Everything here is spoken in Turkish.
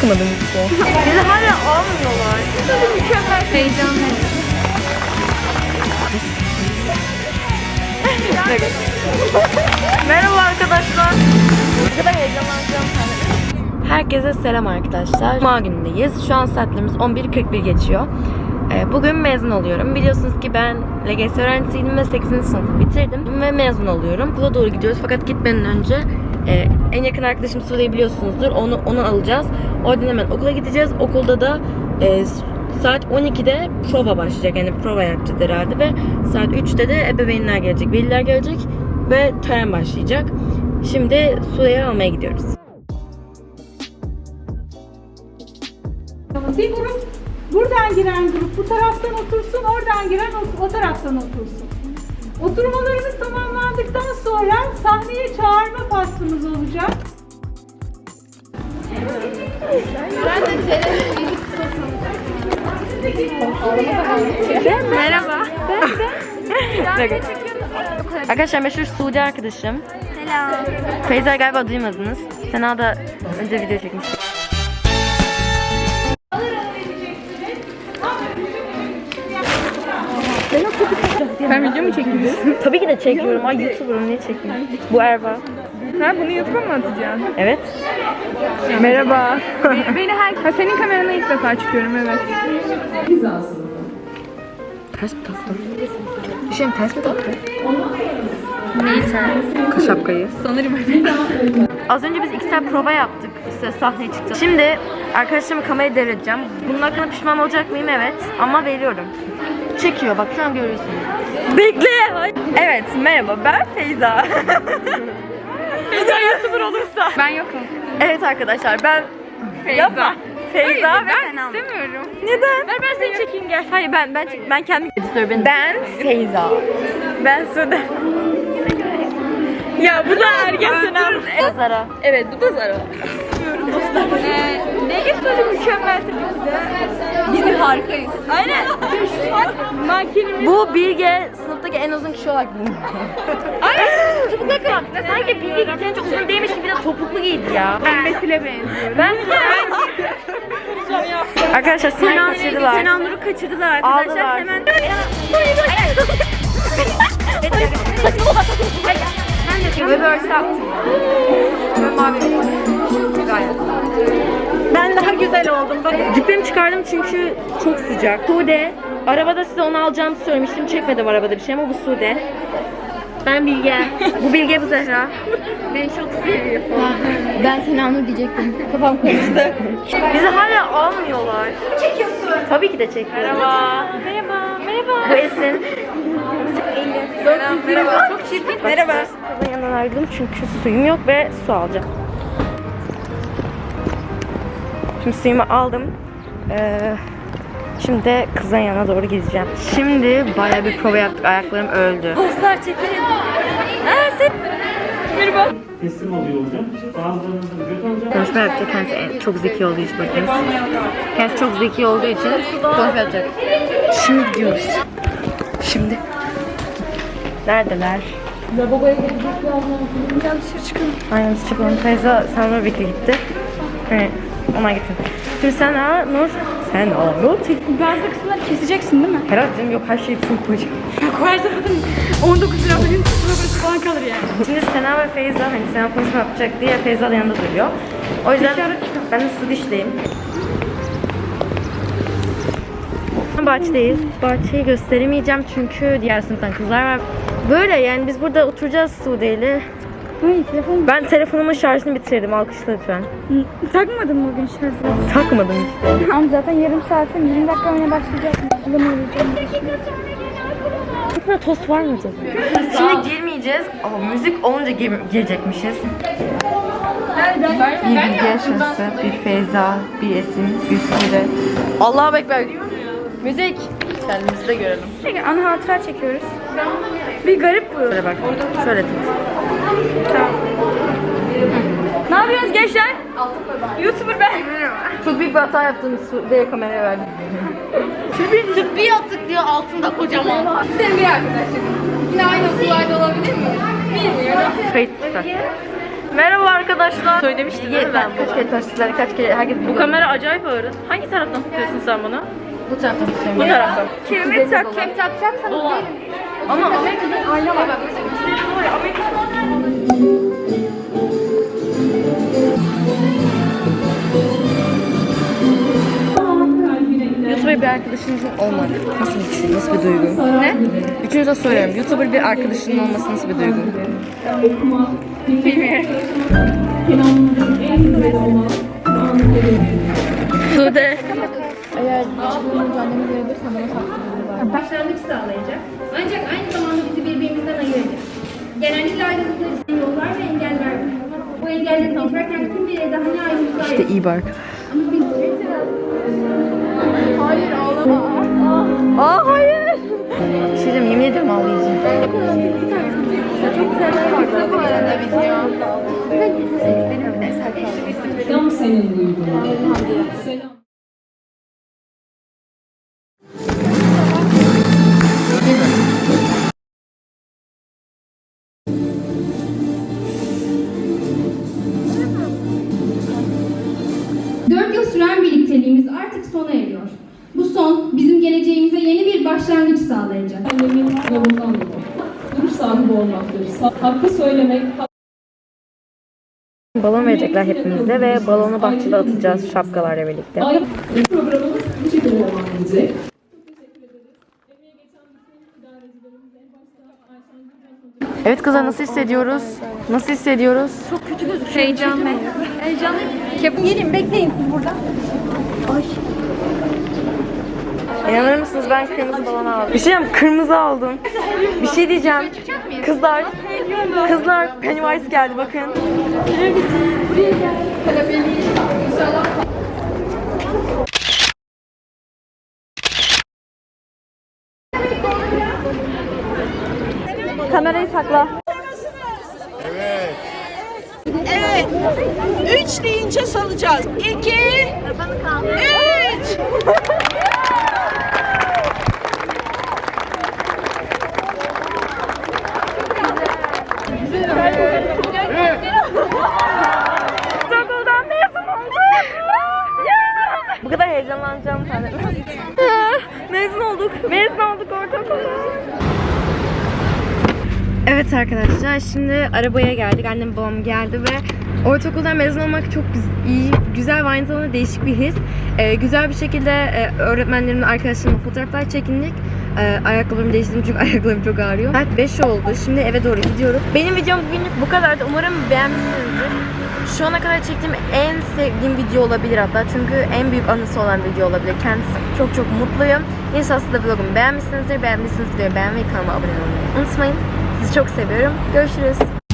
Takmadım işte. Bizi hala almıyorlar. Tabii mükemmel. Heyecanlı. Merhaba arkadaşlar. Ne kadar heyecanlanacağım Herkese selam arkadaşlar. Cuma günündeyiz. Şu an saatlerimiz 11.41 geçiyor. Ee, Bugün mezun oluyorum. Biliyorsunuz ki ben LGS öğrencisiydim ve 8. sınıfı bitirdim ve mezun oluyorum. Okula doğru gidiyoruz fakat gitmeden önce e, en yakın arkadaşım Sude'yi biliyorsunuzdur. Onu onu alacağız. Oradan hemen okula gideceğiz. Okulda da e, saat 12'de prova başlayacak. Yani prova yapacağız herhalde ve saat 3'te de ebeveynler gelecek, veliler gelecek ve tören başlayacak. Şimdi Sude'yi almaya gidiyoruz. Bir grup buradan giren grup bu taraftan otursun, oradan giren o, o taraftan otursun. Oturmalarımız tamamlandıktan sonra sahneye çağırma faslımız olacak. Merhaba. Arkadaşlar meşhur Suudi arkadaşım. Selam. Feyza galiba duymadınız. Sena da önce video çekmiş. Sen video mu çekiyorsun? Tabii ki de çekiyorum. Ay YouTuber'ım niye çekmiyorum? Bu Erva. Ha bunu YouTube'a mı atacaksın? Evet. Merhaba. beni, beni her... Ha, senin kamerana ilk defa çıkıyorum evet. Ters mi taktın? Mi ters mi taktın? Neyi sen? Şapkayı. Sanırım Az önce biz iki saat prova yaptık. İşte sahneye çıktık. Şimdi arkadaşlarıma kamerayı devredeceğim. Bunun hakkında pişman olacak mıyım? Evet. Ama veriyorum. Çekiyor bak şu an görüyorsunuz. Bekle. Evet merhaba ben Feyza. Feyza YouTuber olursa. Ben yokum. Evet arkadaşlar ben Feyza. Yapma. Feyza Hayır, ve ben Sena. istemiyorum. Neden? Ver ben seni çekeyim gel. Hayır ben ben ben kendim Ben Feyza. Ben Sude. ya bu da ergen Sena. Zara. Evet bu da Zara. ee, ne gösteriyor mükemmel Biz bir harikayız. Aynen. Mankenimiz. Bu Bilge sınıftaki en uzun kişi olarak biliniyor. Ay topuklu bak. Sanki Bilge yeterince uzun değilmiş gibi de topuklu giydi ya. Ben Vesile benziyorum. Ben Arkadaşlar Sena kaçırdılar. Sena Nur'u kaçırdılar Aldılar. arkadaşlar. Hemen reverse yaptım. Ben mavi. Gayet. Ben daha güzel oldum. Bak cübbemi çıkardım çünkü çok sıcak. Sude. Arabada size onu alacağımı söylemiştim. Çekmedim arabada bir şey ama bu Sude. Ben Bilge. bu Bilge bu Zehra. Beni çok seviyor. Ben Sena'nı diyecektim. Kafam karıştı. Bizi hala almıyorlar. Çekiyorsun. Tabii ki de çekiyorum. Merhaba. Merhaba. Merhaba. Bu Esin. Merhaba. Çok çirkin. Merhaba. Kızın yanından ayrıldım çünkü suyum yok ve su alacağım. Şimdi suyumu aldım. Ee, şimdi de kızın yanına doğru gideceğim. Şimdi bayağı bir prova yaptık. Ayaklarım öldü. Dostlar çekelim. Ha sen. Merhaba. teslim oluyor olacak. Bazılarınızın ücret alacak. Konuşma yapacak. Kendisi en- çok zeki olduğu için bakınız. Kendisi çok zeki olduğu için konuşma yapacak. Şimdi gidiyoruz. Şimdi. Neredeler? Lavaboya gidecekler. Gel dışarı çıkalım. Aynen dışarı çıkalım. Feyza Selma birlikte gitti. Evet. Ona gittim. Şimdi sen ha Nur. Sen o Nur. Bazı kısımları keseceksin değil mi? Herhalde canım yok her şeyi full koyacağım. Koyarsa zaten 19 lira falan progresi falan kalır yani. Şimdi Sena ve Feyza hani Sena konuşma yapacak diye Feyza da yanında duruyor. O yüzden ben de su dişleyim. Bahçedeyiz. Bahçeyi gösteremeyeceğim çünkü diğer sınıftan kızlar var. Böyle yani biz burada oturacağız Sude ile. Hayır telefon Ben telefonumun şarjını bitirdim. Alkışla lütfen. takmadın mı bugün şarjı? Takmadım işte. Ama zaten yarım saatin 20 dakika önce başlayacak. Adam arayacağım. Burada tost var mı acaba? Şimdi girmeyeceğiz. Ama müzik olunca gir- girecekmişiz. Bir Bilge yaşası, bir Feyza, bir Esin, bir Sude. Allah'a bekler. Müzik. Kendimizi de görelim. Peki ana hatıra çekiyoruz. Bir garip bu. Şöyle bak. Şöyle tut. Gençler? YouTuber ben. Çok büyük bir hata yaptım. Sude'ye kameraya verdim. Bir attık diyor altında kocaman. Senin bir arkadaşın. Yine aynı okullarda olabilir mi? Bilmiyorum. Kayıt. Merhaba arkadaşlar. Söylemiştim değil mi ben Kaç kere taştılar, kaç kere herkes Bu kamera acayip ağır. Hangi taraftan tutuyorsun sen bunu? bu taraftan tutuyorum. Bu taraftan. Kimi tak, kim takacaksanız Ama Amerika'da aile var. YouTuber bir arkadaşınızın olmak nasıl bir şey, nasıl bir duygu? Ne? Üçünüze soruyorum. YouTuber bir arkadaşının olması nasıl bir duygu? Bilmiyorum. Sude. başlangıç sağlayacak. Ancak aynı zamanda bizi birbirimizden ayıracak. Genellikle ayrılıklar için yollar ve engeller var. Bu engelleri geçerken kim bilir daha ne ayrılıklar İşte iyi bir arkadaş. Aa hayır. Bir şey diyeyim, yemin ediyorum ağlayacağım. Çok güzel var bu arada video. Selam senin duyguna. Selam. Başlangıç sağlayacak. Annemin yolundan dolayı. Duruş sahibi olmaktır. Hakkı söylemek, Balon verecekler hepimize ve balonu bahçede atacağız şapkalarla birlikte. Ay, programımız bu şekilde devam edecek. Evet kızlar nasıl hissediyoruz? Nasıl hissediyoruz? heyecanlı. Heyecanlı. Gelin bekleyin siz burada. İnanır mısınız ben kırmızı balon aldım. Bir şey diyeceğim kırmızı aldım. Bir şey diyeceğim. Kızlar, kızlar Pennywise geldi bakın. Kamerayı sakla. Üç deyince salacağız. İki, üç. Okuldan mezun olduk. Bu kadar heyecanlanacağım tabii. mezun olduk. Mezun olduk ortaokulda. Evet arkadaşlar şimdi arabaya geldik. Annem babam geldi ve ortaokuldan mezun olmak çok iyi, güzel ve aynı zamanda değişik bir his. Ee, güzel bir şekilde e, öğretmenlerimle arkadaşlarımla fotoğraflar çekindik. Ee, ayakkabılarımı değiştirdim çünkü ayakkabılarım çok ağrıyor. Saat 5 oldu. Şimdi eve doğru gidiyorum. Benim videom bugünlük bu kadardı. Umarım beğenmişsinizdir. Şu ana kadar çektiğim en sevdiğim video olabilir hatta. Çünkü en büyük anısı olan video olabilir. Kendisi çok çok mutluyum. İnşallah siz de vlogumu beğenmişsinizdir. Beğendiyseniz videoyu beğenmeyi, kanalıma abone olmayı unutmayın. Sizi çok seviyorum. Görüşürüz.